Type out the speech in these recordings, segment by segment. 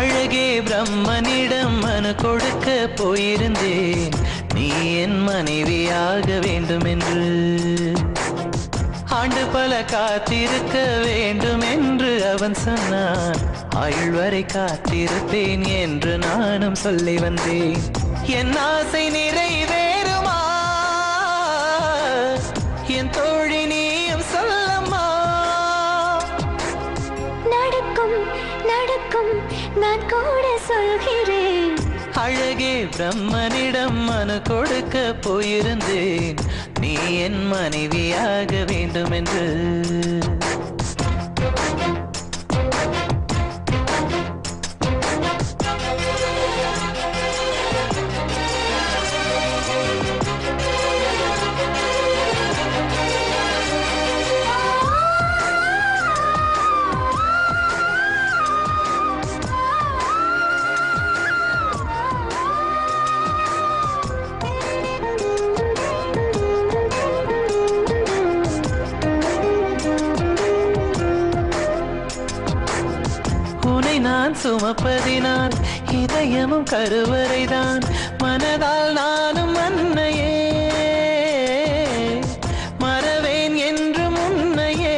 அழகே பிரம்மனிடம் மனு கொடுக்க போயிருந்தேன். நீ என் மனைவியாக வேண்டும் என்று ஆண்டு பல காத்திருக்க வேண்டும் என்று அவன் சொன்னான். ஆயுள் வரை காத்திருப்பேன் என்று நானும் சொல்லி வந்தேன். என் ஆசை நிறைவேறுமா? என் தோழி நான் கூட சொல்கிறேன். அழகே பிரம்மனிடம் மனு கொடுக்க போயிருந்தேன். நீ என் மனைவியாக வேண்டும் என்று. நான் சுமப்பதினால் இதயமும் கருவறைதான். மனதால் நானும் அன்னையே. மறவேன் என்று முன்னையே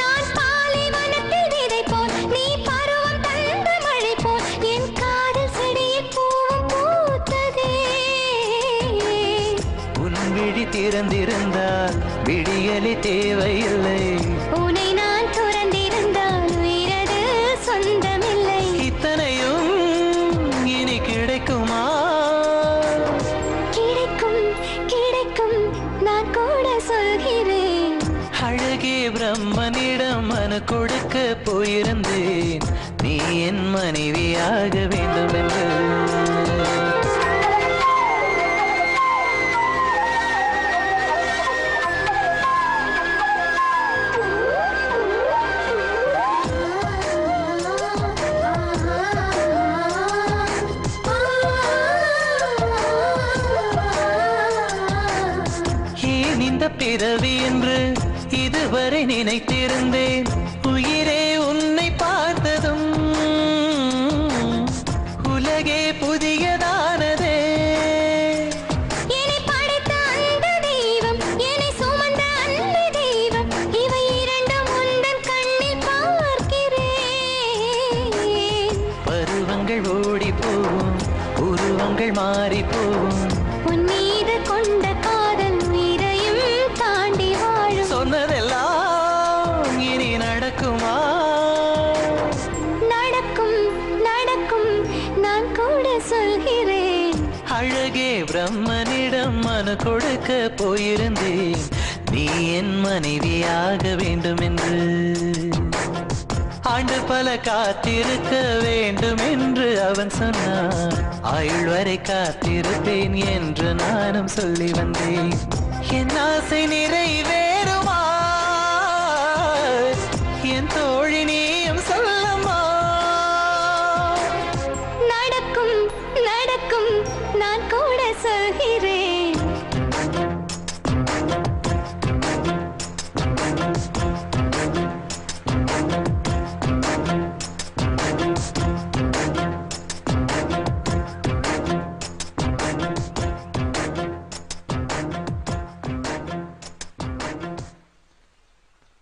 நான் பாலைவனத்தில் விதை போல் நீ பருவம் தந்த மழை போல் என் காதல் செடியில் பூவும் பூத்ததே. உன் விழி திறந்திருந்தால் விடியலி தேவையில்லை. அழகே பிரம்மனிடம் மனு கொடுக்க போயிருந்தேன். நீ என் மனைவியாக வேண்டும் என்று பிறவி என்று? இதுவரை நினைத்திருந்தேன். உயிரே உன்னை பார்த்ததும் உலகே புதியதானதே. என்னை படைத்த அந்த தெய்வம் என்னை சுமந்த அந்த அழகே பிரம்மனிடம் மனு கொடுக்க போயிருந்தேன். நீ என் மனைவியாக வேண்டும் என்று ஆண்டு பல காத்திருக்க வேண்டும் என்று அவன் சொன்னான். ஆயுள் வரை காத்திருப்பேன் என்று நானும் சொல்லி வந்தேன். என் ஆசை நிறைவே நான் கூட சொல்கிறேன்.